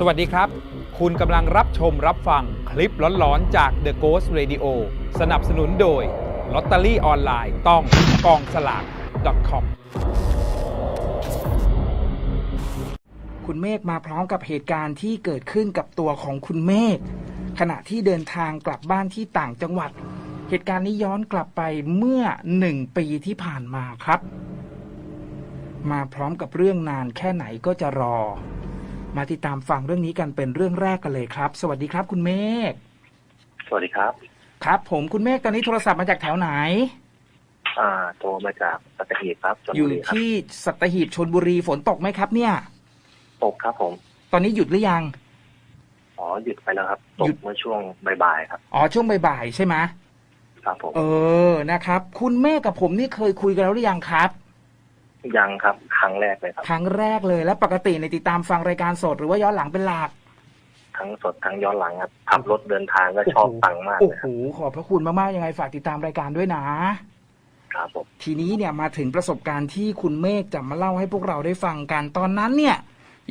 สวัสดีครับ คุณกำลังรับชมรับฟังคลิปหลอนๆ จาก The Ghost Radio สนับสนุนโดยลอตเตอรี่ออนไลน์ต้องกองสลาก .com คุณเมฆมาพร้อมกับเหตุการณ์ที่เกิดขึ้นกับตัวของคุณเมฆขณะที่เดินทางกลับบ้านที่ต่างจังหวัด เหตุการณ์นี้ย้อนกลับไปเมื่อหนึ่งปีที่ผ่านมาครับ มาพร้อมกับเรื่องนานแค่ไหนก็จะรอ มาติดตามฟังเรื่องนี้กันเป็นเรื่องแรกกันเลยครับ สวัสดีครับ คุณเมฆสวัสดีครับ ครับ ผมคุณเมฆตอนนี้โทรศัพท์มาจากแถวไหน อ่าโทรมาจากสัตหีบครับชลอยู่บุรีครับที่สัตหีบชนบุรีฝนตกไหมครับ เนี่ย ตกครับผมตอนนี้หยุดหรือยัง อ๋อหยุดไปแล้วครับตหยุกดเมื่อช่วงบ่ายๆครับ อ๋อช่วงบ่ายๆใช่ไหมครับผมเออนะครับ คุณแม่กับผมนี่เคยคุยกันแล้วหรือยังครับ ยังครับ ครั้งแรกเลยครับ ครั้งแรกเลยแล้วปกติในติดตามฟังรายการสดหรือว่าย้อนหลังเป็นหลัก ทั้งสดทั้งย้อนหลังครับขับรถเดินทางก็ชอบฟังมากโอ้เลยโหครับขอบพระคุณมากๆยังไงฝากติดตามรายการด้วยนะ ครับผม ทีนี้เนี่ยมาถึงประสบการณ์ที่คุณเมฆจะมาเล่าให้พวกเราได้ฟังกันตอนนั้นเนี่ย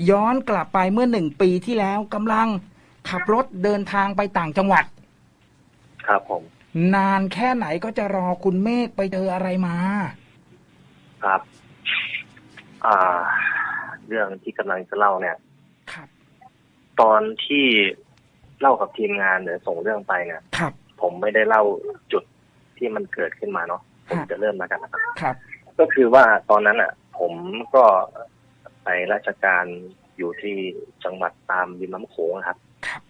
ย้อนกลับไปเมื่อหนึ่งปีที่แล้วกำลังขับรถเดินทางไปต่างจังหวัด ครับผม นานแค่ไหนก็จะรอคุณเมฆไปเจออะไรมา ครับ อ่า เรื่องที่กำลังจะเล่าเนี่ยครับตอนที่เล่ากับทีมงานหรือส่งเรื่องไปเนี่ยครับ ผมไม่ได้เล่าจุดที่มันเกิดขึ้นมาเนาะผมครับจะเริ่มแล้วกันนะครับ ครับ ก็คือว่าตอนนั้นอะ ผมก็ไปราชการอยู่ที่จังหวัดตามริมน้ำโขงนะครับ ครับ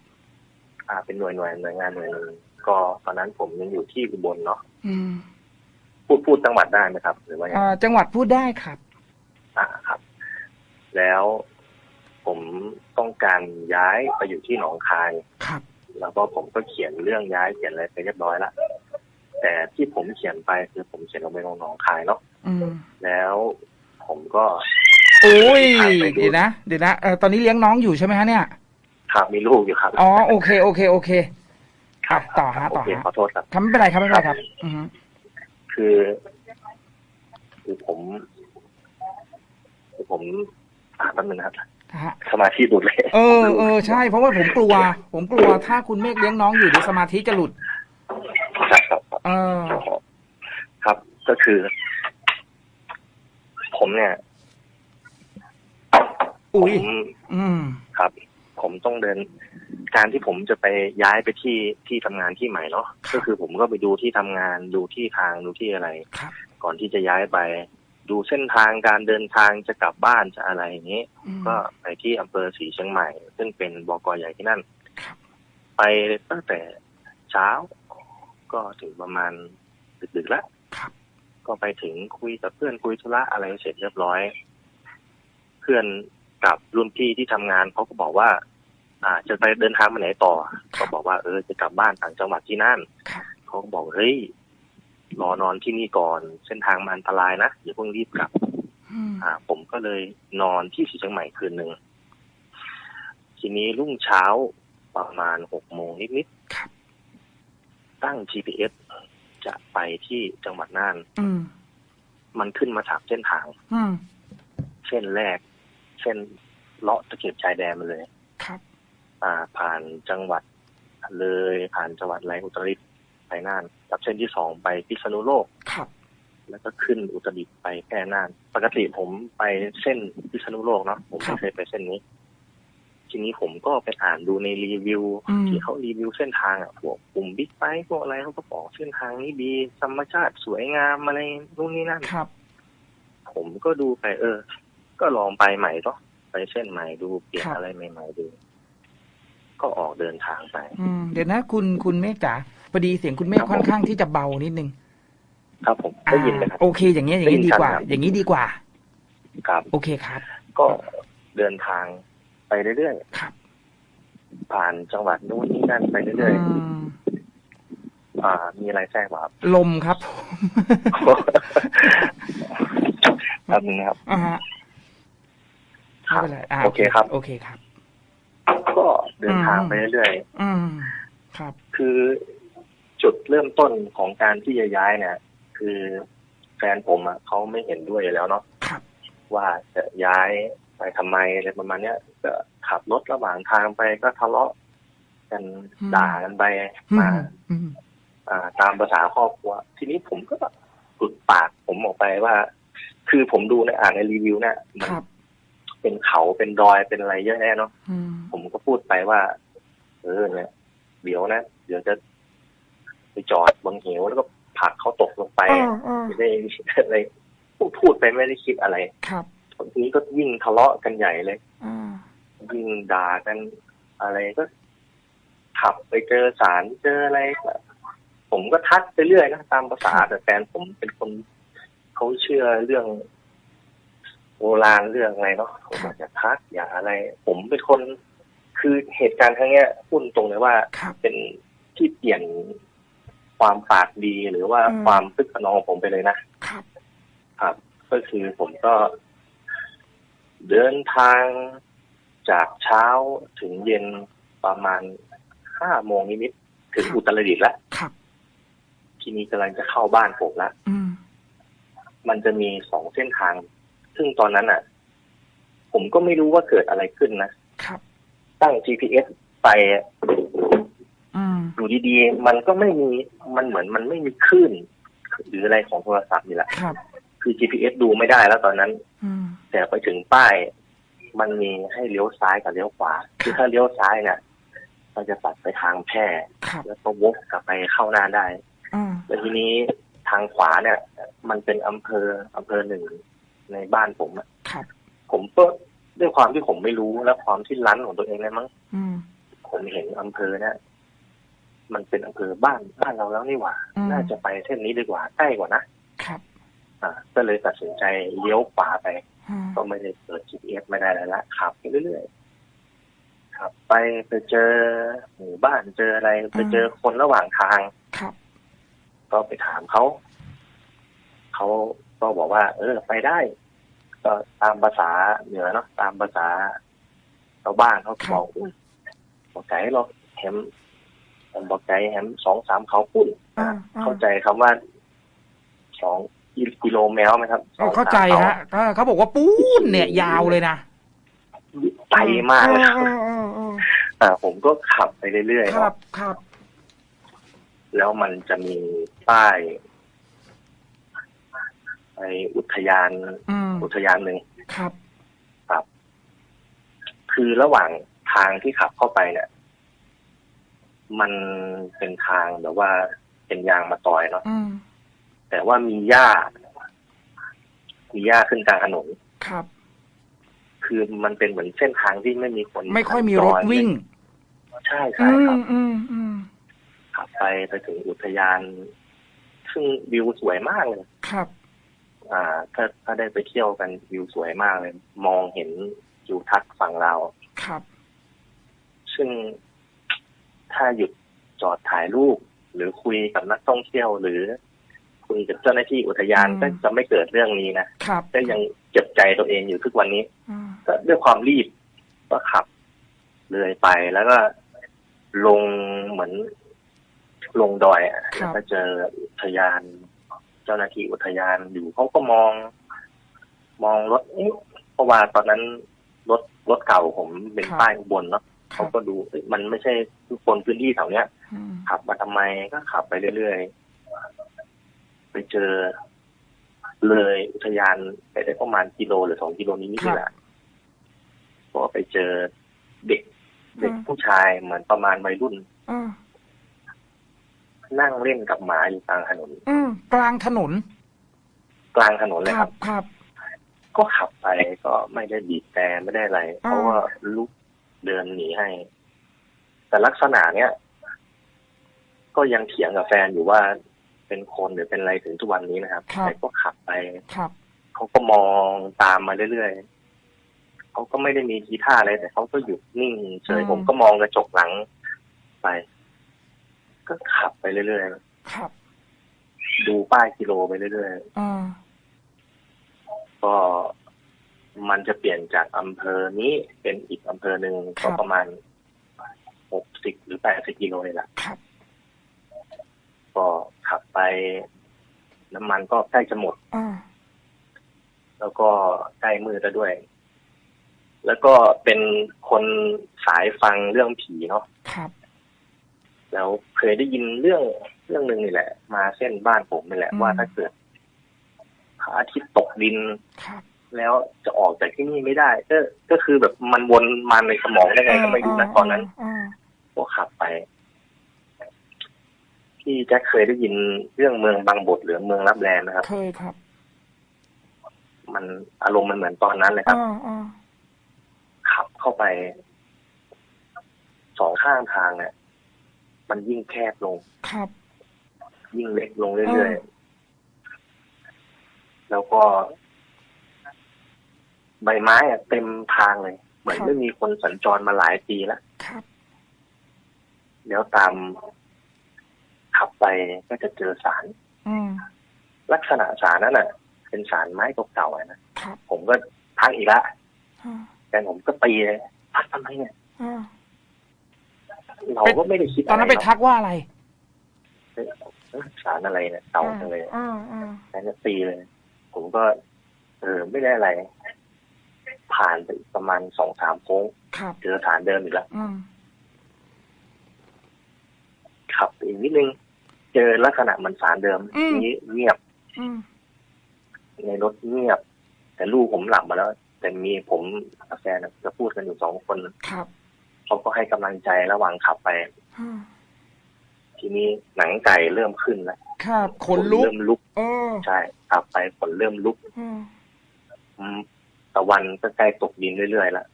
อ่า เป็นหน่วยหน่วยหน่วยงานหน่วยหนึ่งก็ตอนนั้นผมยังอยู่ที่อุบลเนาะอืมพูดพูดจังหวัดได้ไหมครับ หรือว่ายังไงอ่าจังหวัดพูดได้ครับอ่าครับ แล้ว ผมต้องการย้ายไปอยู่ที่หนองคาย ครับ แล้วก็ผมก็เขียนเรื่องย้ายเขียนอะไรไปเรียบร้อยแล้วแต่ที่ผมเขียนไปคือผมเขียนลงไปลงหนองคายเนาะอืมแล้วผมก็โอ้ยไปดูเดี๋ยวนะเดี๋ยวนะเออตอนนี้เลี้ยงน้องอยู่ใช่ไหมฮะเนี่ย ครับมีลูกอยู่ครับอ๋อโอเคโอเคโอเคครับต่อฮะโอเคต่อฮะขอโทษครับครับไม่เป็นไรครับไม่เป็นไรครับ อือฮึคือ คือผมคือผมอ่า แป๊บนึงนะครับฮะสมาธิหลุดเลยเออเออใช่ เพราะว่าผมกลัว ผมกลัวถ้าคุณเมฆเลี้ยงน้องอยู่เดี๋ยวสมาธิจะหลุดครับครับเออครับก็คือ ผมเนี่ยอุ้ยผมอืมครับ ผมต้องเดิน การที่ผมจะไปย้ายไปที่ที่ทำงานที่ใหม่เนาะก็คือผมก็ไปดูที่ทำงานดูที่ทางดูที่อะไรครับก่อนที่จะย้ายไป ดูเส้นทางการเดินทางจะกลับบ้านจะอะไรอย่างนี้อืมก็ไปที่อำเภอศรีเชียงใหม่ ซึ่งเป็นบกใหญ่ที่นั่นครับไปตั้งแต่เช้า ก็ถึงประมาณดึกๆแล้วครับก็ไปถึงคุยกับเพื่อนคุยธุระอะไรเสร็จเรียบร้อย เพื่อนกับรุ่นพี่ที่ทำงานเขาก็บอกว่า อ่า จะไปเดินทางไปไหนต่อ ก็บอกว่าเออจะกลับบ้านต่างจังหวัดที่นั่นครับเขาก็บอกเฮ้ย รอนอนที่นี่ก่อน เส้นทางมันอันตรายนะอย่าเพิ่งรีบกลับอืมอ่า ผมก็เลยนอนที่ศรีเชียงใหม่คืนหนึ่งทีนี้รุ่งเช้าประมาณหกโมงนิดครับๆตั้ง GPS จะไปที่จังหวัดน่านอืมมันขึ้นมาถามเส้นทางอืมเส้นแรก เส้นเลาะตะเข็บชายแดนมาเลย ครับ อ่า ผ่านจังหวัดเลยผ่านจังหวัดไรอุตรดิตถ์ ไปน่านกับเส้นที่สองไปพิษณุโลกครับแล้วก็ขึ้นอุตรดิตถ์ไปแพร่น่าน ปกติผมไปเส้นพิษณุโลกเนาะผมครัไม่บเคยไปเส้นนี้ ทีนี้ผมก็ไปอ่านดูในรีวิวอืมที่เขารีวิวเส้นทางอะพวกกลุ่มบิ๊กไบค์พวกอะไรเขาก็บอกเส้นทางนี้ดีธรรมชาติสวยงามอะไรนู่นนี่นั่นครับ ผมก็ดูไป เออ ก็ลองไปใหม่ก็ไปเส้นใหม่ดูเปลี่ยนครับอะไรใหม่ๆดูก็ออกเดินทางไปอืมเดี๋ยวนะคุณคุณเมฆจ๋า พอดีเสียงคุณเมฆครับผมค่อนข้างที่จะเบานิดนึง ครับผมได้ยินไหมครับอ่าโอเค อย่างเงี้ยอย่างนี้ได้ยิดีนกว่าชัดครับอย่างนี้ดีกว่า ครับ โอเคครับ ก็เดินทางไปเรื่อยครับๆผ่านจังหวัดนู้นนี่นั่นไปเรื่อยอืมๆอ่า มีอะไรแทรกมาครับลมครับแป๊บนึงนะครับอ่าฮะคไม่รับเป็นไรอ่าโอเคครับ โอเคครับ ก็เดินทางไปเรื่อยอืมครับๆคือ จุดเริ่มต้นของการที่จะย้ายเนี่ย คือแฟนผมอะเขาไม่เห็นด้วยอยู่แล้วเนาะครับว่าจะย้ายไปทำไมอะไรประมาณเนี้ยก็ขับรถระหว่างทางไปก็ทะเลาะกันอืมด่ากันไปอืมามอืมอ่า ตามภาษาครอบครัว ทีนี้ผมก็แบบหลุดปากผมออกไปว่า คือผมดูในอ่านในรีวิวเนี่ยมันครับเป็นเขาเป็นดอยเป็นอะไรเยอะแยะเนาะอืมผมก็พูดไปว่า เออเนี่ยเดี๋ยวนะ เดี๋ยวจะ ไปจอดบนเหวแล้วก็ผลักเขาตกลงไปเออเออไม่ได้อะไรพูดพูดไปไม่ได้คิดอะไร ครับทีนี้ก็ยิ่งทะเลาะกันใหญ่เลยอ่ายิ่งด่ากันอะไรก็ ขับไปเจอสารเจออะไรก็ผมก็ทักไปเรื่อยนะตามภาษาแต่แฟนผมเป็นคนเขาเชื่อเรื่องโบราณเรื่องอะไรเนาะผมอยากจะทักอย่าอะไร ผมเป็นคนคือเหตุการณ์ครั้งเนี้ยพูดตรงเลยว่าครับเป็นที่เปลี่ยน ความปากดีหรือว่าอืมความพึกขนองของผมไปเลยนะครับ ครับ ก็คือผมก็ เดินทางจากเช้าถึงเย็นประมาณห้าโมงนิดๆถึงครับอุตรดิตถ์แล้วครับทีนี้กำลังจะเข้าบ้านผมแล้วอืมมันจะมีสองเส้นทาง ซึ่งตอนนั้นอะ ผมก็ไม่รู้ว่าเกิดอะไรขึ้นนะครับตั้ง GPS ไป อืมอยู่ดีๆ มันก็ไม่มีมันเหมือนมันไม่มีคลื่นหรืออะไรของโทรศัพท์นี่แหละครับคือ GPS ดูไม่ได้แล้วตอนนั้นอืมแต่ไปถึงป้าย มันมีให้เลี้ยวซ้ายกับเลี้ยวขวา คือถ้าเลี้ยวซ้ายเนี่ยเราจะตัดไปทางแพร่ครับแล้วก็วกกลับไปเข้าหน้าได้อ่าแล้วทีนี้ทางขวาเนี่ย มันเป็นอำเภออำเภอหนึ่งในบ้านผมอะครับผมก็ด้วยความที่ผมไม่รู้และความที่รั้นของตัวเองเลยมั้งอืมผมเห็นอำเภอเนี่ย มันเป็นอำเภอบ้านบ้านเราแล้วนี่หว่าอืมน่าจะไปเส้นนี้ดีกว่าใกล้กว่านะครับ อ่า ก็เลยตัดสินใจเลี้ยวขวาไปอ่าก็ไม่ได้เปิด GPS ไม่ได้แล้วละขับไปเรื่อยๆขับไปไปเจอหมู่บ้านเจออะไร ไปเจอคนระหว่างทางครับก็ไปถามเขาเขาก็บอกว่า เออ ไปได้ ก็ตามภาษาเหนือเนาะตามภาษาชาวบ้านเขาก็บอกอุ้ยบอกไก่เราแฮม ผมบอกไก่แฮมสองสามเขาปุ้นอ่าอ่าเข้าใจคำว่าสองกิโลแมวไหมครับเอาเข้าใจสองสมฮะก็เขาบอกว่าปูนเนี่ยยาวเลยนะไกลมากเลยครับเออเออเอออ่า ผมก็ขับไปเรื่อยเออๆครับเนาะครับ แล้วมันจะมีป้ายไปอุทยานอืมอุทยานหนึ่งครับ คือระหว่างทางที่ขับเข้าไปเนี่ย มันเป็นทางแบบว่าเป็นยางมาตอยเนาะอืมแต่ว่ามีหญ้า มีหญ้าขึ้นกลางถนนครับ คือมันเป็นเหมือนเส้นทางที่ไม่มีคน ไม่ค่อยมีรถวิ่ง ใช่อืใช่ครัมบอืมอืมขับไปไปถึงอุทยาน ซึ่งวิวสวยมากเลย ครับ อ่า ถ้าถ้าได้ไปเที่ยวกันวิวสวยมากเลย มองเห็นทิวทัศน์ฝั่งเราวครับ ซึ่ง ถ้าหยุดจอดถ่ายรูป หรือคุยกับนักท่องเที่ยวหรือ คุยกับเจ้าหน้าที่อุทยานอืมก็จะไม่เกิดเรื่องนี้นะครับก็ยังเจ็บใจตัวเองอยู่ทุกวันนี้อืมก็ด้วยความรีบก็ขับเลยไปแล้วก็ลงเหมือนลงดอยอะแล้วก็เจออุทยาน เจ้าหน้าที่อุทยานอยู่เขาก็มอง มองรถเอ๊ะเพราะว่าตอนนั้นรถรถเก่าผมเป็นป้ายอุบนเนาะค เขารับก็ดูเอ้ยมันไม่ใช่ทุกคนพื้นที่แถวเนี้ยอืมขับมาทำไมก็ขับไปเรื่อยๆไปเจอ เลยอุทยานไปได้ประมาณกิโลหรือสองกิโลนี้นี่แหละก็ไปเจอเด็ก เด็กผู้ชายเหมือนประมาณวัยรุ่นอืมนั่งเล่นกับหมาอยู่กลางถนนอืมกลางถนน กลางถนนเลยคครัรับบครับ ก็ขับไปก็ไม่ได้บีบแต่ไม่ได้อะไรอ่าเขาก็ลุก เดินหนีให้ แต่ลักษณะเนี้ยก็ยังเถียงกับแฟนอยู่ว่าเป็นคนหรือเป็นอะไรถึงทุกวันนี้นะครับครับแต่ก็ขับไปครับเขาก็มองตามมาเรื่อยๆเขาก็ไม่ได้มีทีท่าอะไรแต่เขาก็หยุดนิ่งเฉยอืมผมก็มองกระจกหลังไป ก็ขับไปเรื่อยครับๆดูป้ายกิโลไปเรื่อยอ่าๆก็ มันจะเปลี่ยนจากอำเภอนี้เป็นอีกอำเภอหนึ่งก็ประมาณหกสิบหรือแปดสิบกิโลเลยแหละครับก็ขับไป น้ำมันก็ใกล้จะหมดอ่าแล้วก็ใกล้มืดแล้วด้วย แล้วก็เป็นคนสายฟังเรื่องผีเนาะครับ แล้วเคยได้ยินเรื่องเรื่องหนึ่งนี่แหละ มาเส้นบ้านผมนี่แหละอืมว่าถ้าเกิดพระอาทิตย์ตกดินครับ แล้วจะออกจากที่นี่ไม่ได้ ก็ก็คือแบบมันวนมาในสมองได้ไงก็ไม่รู้นะตอนนั้นอ่าก็ขับไป พี่แจ็คเคยได้ยินเรื่องเมืองบางบทหรือเมืองรับแลนะครับเคยครับ มันอารมณ์มันเหมือนตอนนั้นเลยครับอ่าอ่าขับเข้าไป สองข้างทางเนี่ยมันยิ่งแคบลงครับ ยิ่งเล็กลงเรื่อยๆแล้วก็ ใบไม้อะเต็มทางเลย เหมือนไม่มีคนสัญจรมาหลายปีแล้วครับแล้วตามขับไปก็จะเจอสารอืมลักษณะสารนั้นน่ะ เป็นสารไม้เก่าๆอะนะครับผมก็ทักอีกละอ่าแต่ผมก็ตีเลยทักทำไมเนี่ยอ่าเราก็ไม่ได้คิดตอนนั้นไปะรหรกทักว่าอะไรเอ๊ะสารอะไรเนี่ยเก่าจังเลยอ่าอ่าแค่ตีเลย ผมก็ เออไม่ได้อะไร ผ่านไปอีกประมาณสองสามโค้งครับเจอฐานเดิมอีกแล้วอืมขับไปอีกนิดนึง เจอลักษณะเหมือนสารเดิมนี้เงียบอืมในรถเงียบ แต่ลูกผมหลับมาแล้ว แต่มีผมกับแฟนน่ะจะพูดกันอยู่สองคนครับเขาก็ให้กำลังใจระหว่างขับไปอ่าทีนี้หนังไก่เริ่มขึ้นแล้วครับขนลุกเริ่มลุกเออใช่ขับไปฝนเริ่มลุก อืมอืม ตะวันก็ใกล้ตกดินเรื่อยๆแล้ว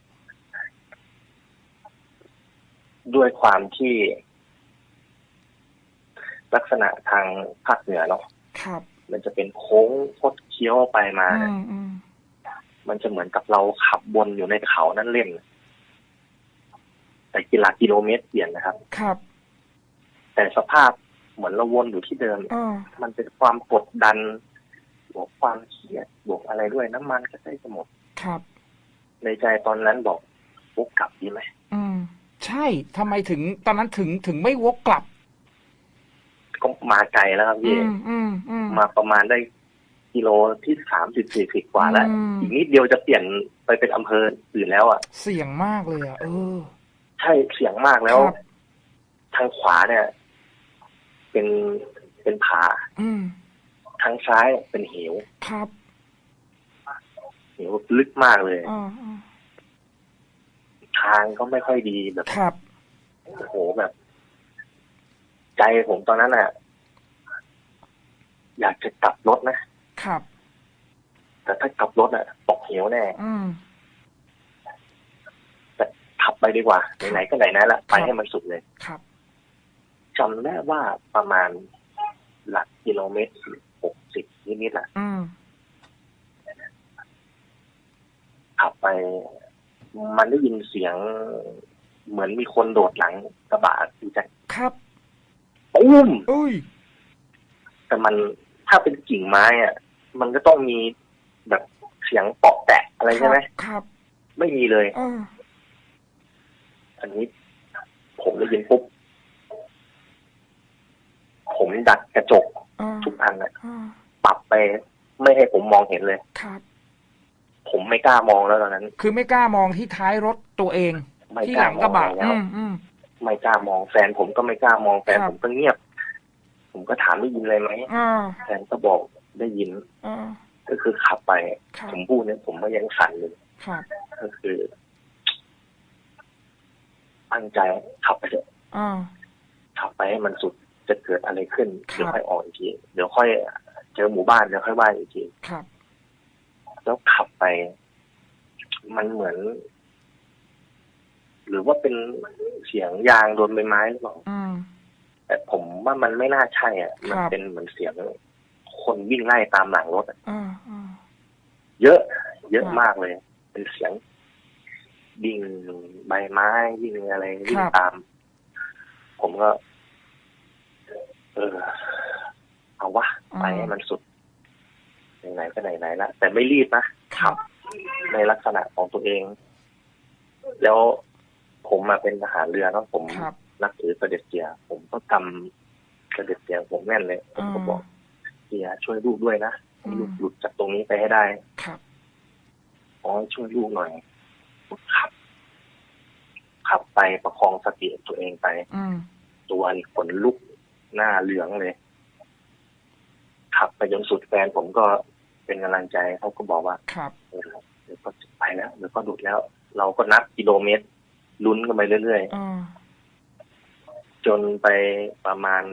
ด้วยความที่ลักษณะทางภาคเหนือเนาะครับ มันจะเป็นโค้งคดเคี้ยวไปมาอืเนี่ยมอืมมันจะเหมือนกับเราขับวนอยู่ในเขานั่นเล่น แต่กีฬากิโลเมตรเปลี่ยนนะครับ ครับ แต่สภาพเหมือนเราวนอยู่ที่เดิมอ่ามันเป็นความกดดัน บวกความเครียด บวกอะไรด้วยน้ำมันก็ใกล้จะหมด ครับ ในใจตอนนั้นบอกวกกลับดีไหมอืม ใช่ทำไมถึง ตอนนั้นถึงถึงไม่วกกลับ ก็มาไกลแล้วครับอืพี่มอืมอืมมาประมาณได้กิโลที่สามสิบสี่สิบกว่าแล้วอืมอีกนิดเดียวจะเปลี่ยนไปเป็นอำเภออื่นแล้วอะ เสี่ยงมากเลยอะเออ ใช่เสียงมากแล้วครับทางขวาเนี่ย เป็นเป็นผาอืมทางซ้ายเป็นเหวครับ เหวลึกมากเลยอ่าอ่าทางก็ไม่ค่อยดีแบบครับโอ้โหแบบ ใจผมตอนนั้นอะอยากจะกลับรถนะครับ แต่ถ้ากลับรถอะตกเหวแน่อืมแต่ขับไปดีกว่าไหนๆก็ไหนๆละไปให้มันสุดเลยครับจำได้ว่าประมาณหลักกิโลเมตรหกสิบนิดๆแหละ อืม ขับไป มันได้ยินเสียง เหมือนมีคนโดดหลังกระบะที่จะครับปุ้มอุ้ย แต่มันถ้าเป็นกิ่งไม้อะ มันก็ต้องมีแบบเสียงเปาะแตะอะไรใช่ไหมครับ ไม่มีเลยอ่าอันนี้ ผมได้ยินปุ๊บ ผมดัดกระจกอ่าทุกอันอะอ่าปรับไปไม่ให้ผมมองเห็นเลย ครับผม ไม่กล้ามองแล้วตอนนั้น คือไม่กล้ามองที่ท้ายรถตัวเอง ไม่ที่กหล้าลังมกอระงบะแล้วอืมอืม ไม่กล้ามองแฟนผมก็ไม่กล้ามองแฟนครับ ผมก็เงียบ ผมก็ถามได้ยินอะไรไหมอ่าแฟนก็บอกได้ยินอ่าก็คือขับไป ครับผมพูดเนี่ยผมก็ยังสั่นเลย ครับก็คือตั้งใจขับไปเถอะอ่า ขับไปให้มันสุดจะเกิดอะไรขึ้นครับ เดี๋ยวค่อยออกอีกทีเดี๋ยวค่อยเจอหมู่บ้านเดี๋ยวค่อยว่าอีกทีครับ แล้วขับไป มันเหมือน หรือว่าเป็นเสียงยางโดนใบไม้หรือเปล่าอืมแต่ผมว่ามันไม่น่าใช่อะ มันครับเป็นเหมือนเสียงคนวิ่งไล่ตามหลังรถอะอ่าอ่าเยอะ เยอะครับมากเลย เป็นเสียงวิ่งใบไม้วิ่งอะไรวิ่คงรับตาม ผมก็ เออ เอาวะไปให้มันสุดไหนๆก็ไหนๆละแต่ไม่รีบนะครับ ในลักษณะของตัวเอง แล้วผมมาเป็นทหารเรือเนาะผมครับ นับถือเสด็จเตียผมก็กำเสด็จเตียผมแน่นเลยผมก็บอกเตียช่วยลูกด้วยนะให้ลูกหลุดจากตรงนี้ไปให้ได้ครับ ขอให้ช่วยลูกหน่อยผขับ ขับไปประคองสติตัวเองไป อืม ตัวนี่ขนลุกหน้าเหลืองเลย ขับไปจนสุดแฟนผมก็ เป็นกำลังใจเขาก็บอกว่าครับเออเดี๋ยวก็ไปแล้วเดี๋ยวก็ดุดแล้ว เราก็นับกิโลเมตรลุ้นกันไปเรื่อยอ่าๆจนไปประมาณ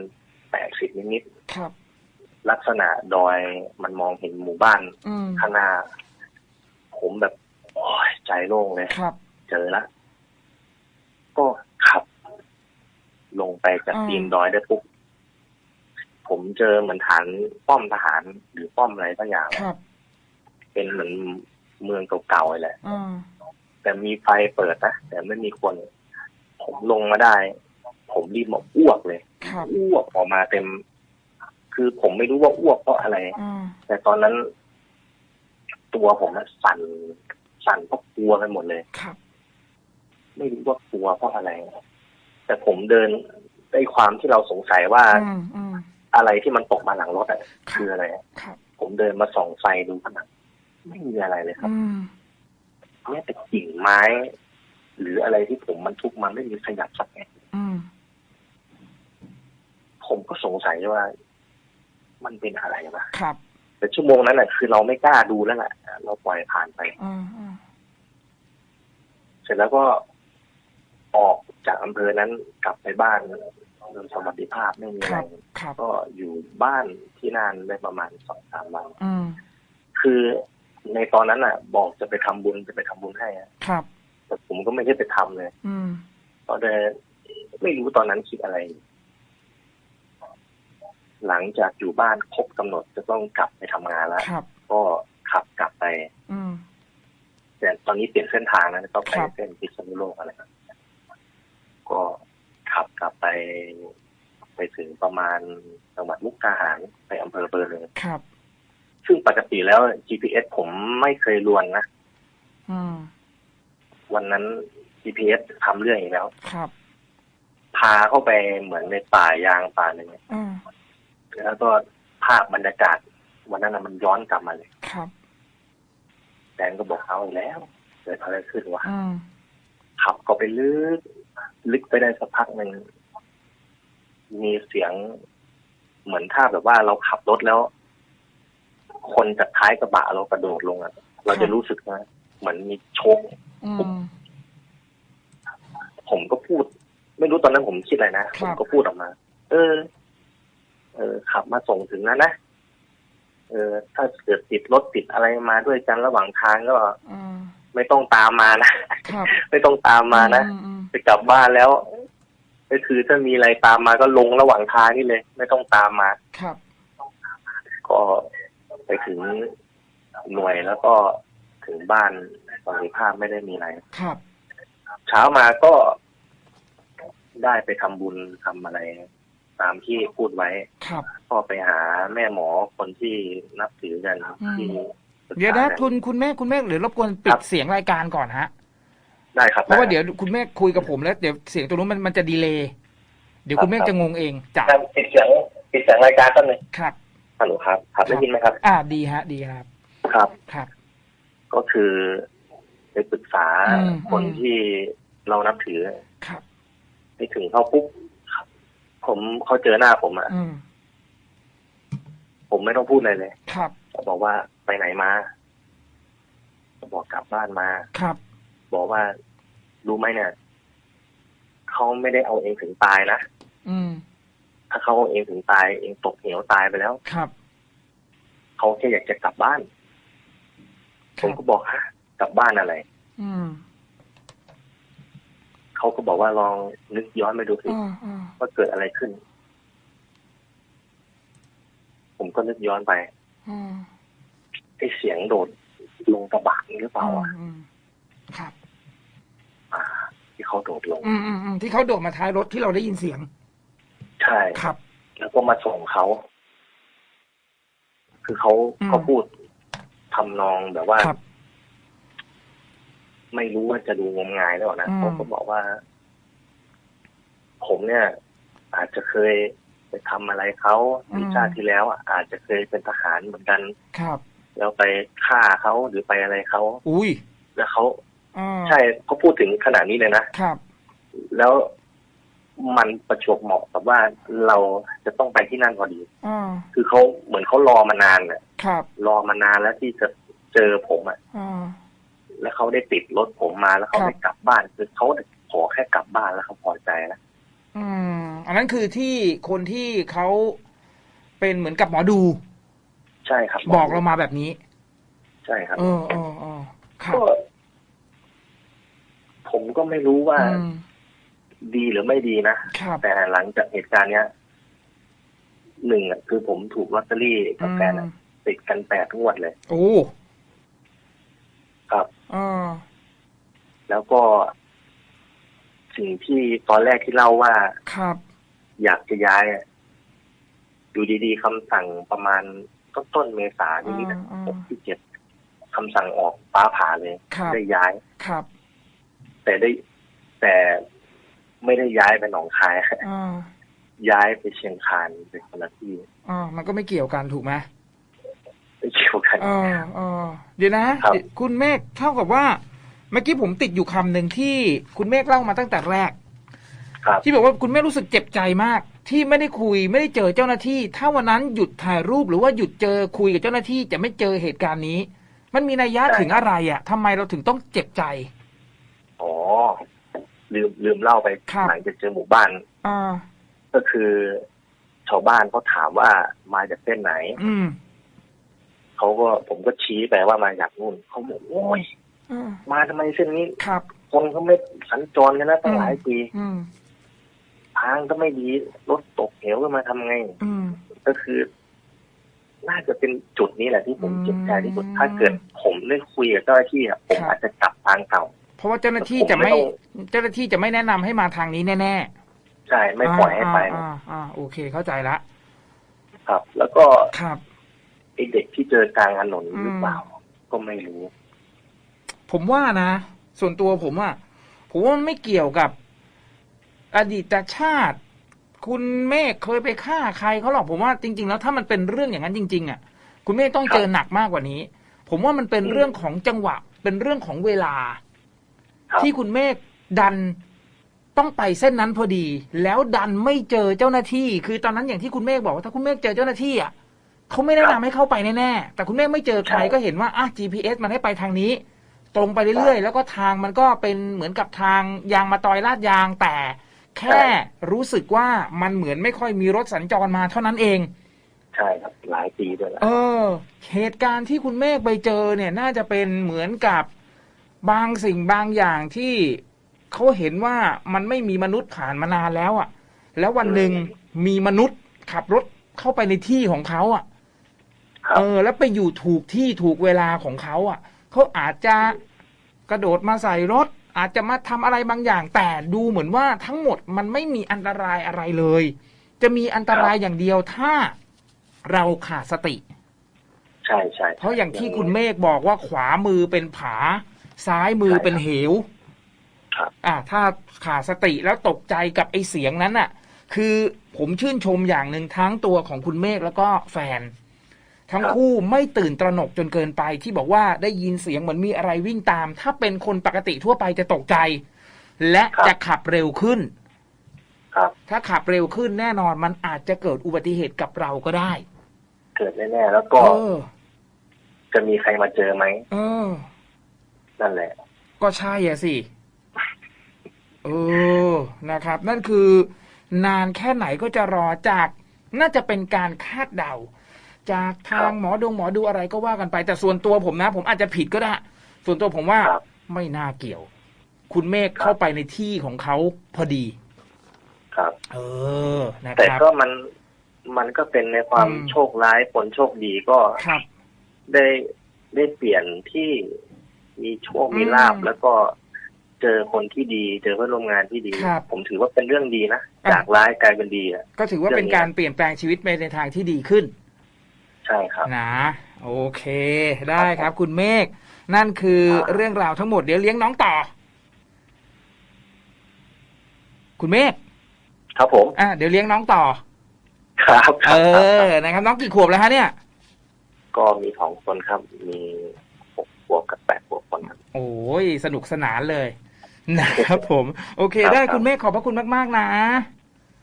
แปดสิบนิดครับๆลักษณะดอยมันมองเห็นหมู่บ้านอืมข้างหน้า ผมแบบโอ้ยใจโล่งเลยครับ เจอละก็ขับ ลงไปจากอ่าตีนดอยได้ปุ๊บ ผมเจอเหมือนฐานป้อมทหารหรือป้อมอะไรสักอย่าง ครับเป็นเหมือนเมืองเก่าๆเลยแหละ อ่าแต่มีไฟเปิดนะแต่ไม่มีคน ผมลงมาได้ ผมรีบมาอ้วกเลย ครับอ้วกออกมาเต็ม คือผมไม่รู้ว่าอ้วกเพราะอะไร อ่าแต่ตอนนั้น ตัวผมน่ะสั่น สั่นเพราะกลัวกันหมดเลย ครับไม่รู้ว่ากลัวเพราะอะไร แต่ผมเดินในความที่เราสงสัยว่า อืมอืม อะไรที่มันตกมาหลังรถอะคืออะไรครับผมเดินมาส่องไฟดูผนังไม่มีอะไรเลยครับอืมแม้แต่กิ่งไม้ หรืออะไรที่ผมมันทุกมันไม่มีขยับสักแอะอืมผมก็สงสัยว่า มันเป็นอะไรวะครับ แต่ชั่วโมงนั้นน่ะคือเราไม่กล้าดูแล้วแหละเราปล่อยผ่านไปอ่าอ่าเสร็จแล้วก็ออกจากอำเภอนั้นกลับไปบ้าน โดยสวัสดิภาพไม่มีคอะไรรับครับก็อยู่บ้านที่น่านได้ประมาณสองสามวันอืมคือในตอนนั้นน่ะ บอกจะไปทำบุญจะไปทำบุญให้อะครับ แต่ผมก็ไม่ได้ไปทำเลย อืมเพราะเลยไม่รู้ตอนนั้นคิดอะไร หลังจากอยู่บ้านครบกำหนดจะต้องกลับไปทำงานแล้วครับก็ขับกลับไป อืมแต่ตอนนี้เปลี่ยนเส้นทางนะต้องไปครับเส้นพิษณุโลกอะไรครับก็ ขับกลับไป ไปถึงประมาณจังหวัดมุกดาหารไปอำเภอเบอร์เลยครับ ซึ่งปกติแล้ว GPS ผมไม่เคยลวนนะอืมวันนั้น GPS ทำเรื่องอีกแล้ว ครับ พาเข้าไปเหมือนในป่ายางป่าหนึ่งอืมแล้วก็ภาพบรรยากาศ วันนั้นนะมันย้อนกลับมาเลย ครับแฟนก็บอกเอาอีกแล้วเกิดอะไรขึ้นวะอืมขับก็ไปลึก ลึกไปได้สักพักหนึ่งมีเสียงเหมือนถ้าแบบว่าเราขับรถแล้ว คนจากท้ายกระบะเรากระโดดลงอะเราจะรู้สึกนะเหมือนมีโชคอืมผมก็พูด ไม่รู้ตอนนั้นผมคิดอะไรนะคผรับมก็พูดออกมา เออ เออ ขับมาส่งถึงแล้วนะเออ ถ้าเกิดติดรถติดอะไรมาด้วยกันระหว่างทางก็อืม ไม่ต้องตามมานะครับไม่ต้องตามมานะอือืมไปกลับบ้านแล้วก็คือถ้ามีอะไรตามมาก็ลงระหว่างทางนี่เลย ไม่ต้องตามมาครับ ก็ไปถึงหน่วยแล้วก็ถึงบ้านสวัสดิภาพไม่ได้มีอะไรครับ เช้ามาก็ได้ไปทำบุญทำอะไร ตามที่พูดไว้ครับก็ไปหาแม่หมอคนที่นับถือกันอืมที่ศึกษา เดี๋ยวนะกัคุณคุณแม่คุณแม่เดี๋ยวรบกวนปิครัดบเสียงรายการก่อนฮะ ได้ครับ เพราะว่าไเดี๋ยวคุณแม่คุยกับผมแล้ว เดี๋ยวเสียงตรงนู้นมันมันจะดีเลย์เดี๋ยวคุณแม่ครับจะงงเองจ้ะครับปิดเสียงปิดเสียงรายการแป๊บนึงครับฮัลโหลครับครับได้ยินไหมครับ อ่าดีฮะ ดีครับ ครับครับ ก็คือไปปรึกษาอืมคนอืมที่เรานับถือครับไปถึงเขาปุ๊บผมเขาเจอหน้าผมอะอืมผมไม่ต้องพูดอะไรเลย ครับ เขาบอกว่าไปไหนมาบอกกลับบ้านมา ครับ บอกว่ารู้ไหมเนี่ยเขาไม่ได้เอาเองถึงตายนะอืม ถ้าเขาเอาเองถึงตาย เองตกเหวตายไปแล้ว ครับเขาแค่อยากจะกลับบ้านคผรัมบก็บอกฮะกลับบ้านอะไร อืมเขาก็บอกว่าลองนึกย้อนไปดูสิอ่าอ่าว่าเกิดอะไรขึ้น ผมก็นึกย้อนไปอืม ไอ้เสียงโดดลงกระบะนี่หรือเปล่าอะอืมครับอ่าที่เขาโดดลงอืมอืมอืมที่เขาโดดมาท้ายรถที่เราได้ยินเสียง ใช่ครับ แล้วก็มาส่งเขา คือเขาอืมเขาพูดทำนองแบบว่าครับไม่รู้ว่าจะดูงมงายหรือเปล่านะอืมเขาก็บอกว่า ผมเนี่ย อาจจะเคย ไปทำอะไรเขาในชาติที่แล้วอะอาจจะเคยเป็นทหารเหมือนกันครับ แล้วไปฆ่าเขาหรือไปอะไรเขาอุ้ยแล้วเขาอ่าใช่เขาพูดถึงขนาดนี้เลยนะครับ แล้วมันประจวบเหมาะกับว่าเราจะต้องไปที่นั่นพอดีอ่าคือเขาเหมือนเขารอมานานน่ะครับรอมานานแล้วที่จะเจอผมอะอ่าแล้วเขาได้ติดรถผมมาแล้วเขาครับได้กลับบ้าน คือเขาขอแค่กลับบ้านแล้วเขาพอใจแล้วอืม อันนั้นคือที่คนที่เขาเป็นเหมือนกับหมอดู ใช่ครับบอกเรามาแบบนี้ ใช่ครับเออเออเออครับก็ผมก็ไม่รู้ว่าอืมดีหรือไม่ดีนะครับแต่หลังจากเหตุการณ์เนี้ยหนึ่งอะคือผมถูกลอตเตอรี่กับแฟนอะติดกันแปดงวดเลย โอ้ครับอ่าแล้วก็สิ่งที่ตอนแรกที่เล่าว่า ครับ อยากจะย้ายอะอยู่ดีๆคำสั่งประมาณต้นต้นๆเมษาที่นี่นะอ่าหกที่เจ็ดคำสั่งออกฟ้าผ่าเลยครับ ได้ย้าย ครับแต่ได้ แต่ไม่ได้ย้ายไปหนองคาย อ่าย้ายไปเชียงคานเป็นคนละที่อ่ามันก็ไม่เกี่ยวกันถูกไหมไม่เกี่ยวกัน เออเออเดี๋ยวนะครับ เดี๋ยวคุณเมฆเท่ากับว่า เมื่อกี้ผมติดอยู่คำหนึ่งที่คุณเมฆเล่ามาตั้งแต่แรก ครับ ที่บอกว่าคุณเมฆรู้สึกเจ็บใจมาก ที่ไม่ได้คุยไม่ได้เจอเจ้าหน้าที่ ถ้าวันนั้นหยุดถ่ายรูปหรือว่าหยุดเจอคุยกับเจ้าหน้าที่จะไม่เจอเหตุการณ์นี้ มันมีนัยยะใช่ถึงอะไรอะทำไมเราถึงต้องเจ็บใจอ๋อลืมลืมเล่าไปครับหลังจากเจอหมู่บ้านอ่าก็คือชาวบ้านเขาถามว่ามาจากเส้นไหน อืมเขาก็ผมก็ชี้ไปว่ามาจากนู่นเขาบอกโอ้ยอ่ามาทำไมเส้นนี้ครับคนเขาไม่สัญจรกันนะตั้งหลายปีอืม ทางก็ไม่ดีรถตกเหวก็มาทำไงอืมก็คือ น่าจะเป็นจุดนี้แหละที่ผมอืมเจ็บใจที่สุดถ้าเกิดผมได้คุยกับเจ้าหน้าที่อะผมครับอาจจะกลับทางเก่า เพราะว่าเจ้าหน้าที่ผมจะไม่ไม่ต้องเจ้าหน้าที่จะไม่แนะนำให้มาทางนี้แน่ๆใช่ไม่ปล่อยให้ไปอ่าอ่าอ่าโอเคเข้าใจละครับ แล้วก็ครับไอเด็กที่เจอกลางถนนอืมหรือเปล่า ก็ไม่รู้ ผมว่านะ ส่วนตัวผมอะผมว่ามันไม่เกี่ยวกับ อดีตชาติ คุณเมฆเคยไปฆ่าใครเขาหรอกผมว่าจริง ๆ แล้วถ้ามันเป็นเรื่องอย่างนั้นจริง ๆอะคุณเมฆต้องครับเจอหนักมากกว่านี้ ผมว่ามันเป็นอืมเรื่องของจังหวะ เป็นเรื่องของเวลาครับที่คุณเมฆดันต้องไปเส้นนั้นพอดี แล้วดันไม่เจอเจ้าหน้าที่ คือตอนนั้นอย่างที่คุณเมฆบอกว่าถ้าคุณเมฆเจอเจ้าหน้าที่อะเขาไม่แนะนำให้เข้าไปแน่ๆแต่คุณเมฆไม่เจอใครใช่ก็เห็นว่าอะ GPS มันให้ไปทางนี้ ตรงไปเรื่อยๆแล้วก็ทางมันก็เป็นเหมือนกับทางยางมาตอยลาดยางแต่ แค่รู้สึกว่ามันเหมือนไม่ค่อยมีรถสัญจรมาเท่านั้นเอง ใช่ครับหลายปีด้วยแล้วเออ เหตุการณ์ที่คุณเมฆไปเจอเนี่ย น่าจะเป็นเหมือนกับบางสิ่งบางอย่างที่เขาเห็นว่ามันไม่มีมนุษย์ผ่านมานานแล้วอะ่ะ แล้ววันหนึ่งมีมนุษย์ขับรถเข้าไปในที่ของเขาอะครับเออ แล้วไปอยู่ถูกที่ถูกเวลาของเขาอะเขาอาจจะกระโดดมาใส่รถ อาจจะมาทำอะไรบางอย่าง แต่ดูเหมือนว่าทั้งหมดมันไม่มีอันตรายอะไรเลย จะมีอันตรายอย่างเดียวถ้าเราขาดสติ ใช่ใช่เพราะอย่างที่คุณเมฆบอกว่าขวามือเป็นผา ซ้ายมือเป็นเหวครับอ่า ถ้าขาดสติแล้วตกใจกับไอเสียงนั้นน่ะ คือผมชื่นชมอย่างหนึ่งทั้งตัวของคุณเมฆแล้วก็แฟน ทั้งคู่ไม่ตื่นตระหนกจนเกินไปที่บอกว่าได้ยินเสียงเหมือนมีอะไรวิ่งตาม ถ้าเป็นคนปกติทั่วไปจะตกใจ และจะขับเร็วขึ้นครับถ้าขับเร็วขึ้นแน่นอนมันอาจจะเกิดอุบัติเหตุกับเราก็ได้ เกิดแน่ๆแล้วก็เออจะมีใครมาเจอไหมเออ นั่นแหละ ก็ใช่อะสิเออนะครับ นั่นคือนานแค่ไหนก็จะรอจาก น่าจะเป็นการคาดเดา จากทางครับหมอดงหมอดูอะไรก็ว่ากันไป แต่ส่วนตัวผมนะ ผมอาจจะผิดก็ได้ ส่วนตัวผมว่าครับไม่น่าเกี่ยว คุณเมฆครับเข้าไปในที่ของเขาพอดี ครับ เออนะคแต่รับก็มันมันก็เป็นในความอืมโชคร้ายผลโชคดีก็ครับได้ได้เปลี่ยนที่มีโชคมีลาบอืมแล้วก็เจอคนที่ดี เจอเพื่อนร่วมงานที่ดีครับผมถือว่าเป็นเรื่องดีนะอะจากร้ายกลายเป็นดีอะก็ถือว่าเป็นเรื่องนี้การเปลี่ยนแปลงชีวิตไปในทางที่ดีขึ้นใช่ครับนะ โอเค ได้ครับคุณเมฆนั่นคือครับเรื่องราวทั้งหมดเดี๋ยวเลี้ยงน้องต่อ คุณเมฆครับผมอะเดี๋ยวเลี้ยงน้องต่อ ครับคเอรับอนะครับน้องกี่ขวบแล้วฮะเนี่ย ก็มีสองคนครับ มีหกขวบกับแปดขวบคนครับโอ้ยสนุกสนานเลย นะครับผม โอเคครับได้ครับคุณเมฆขอบพระคุณมาก ๆ นะ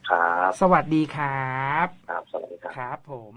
ครับ สวัสดีครับ ครับ สวัสดีครับ ครับผม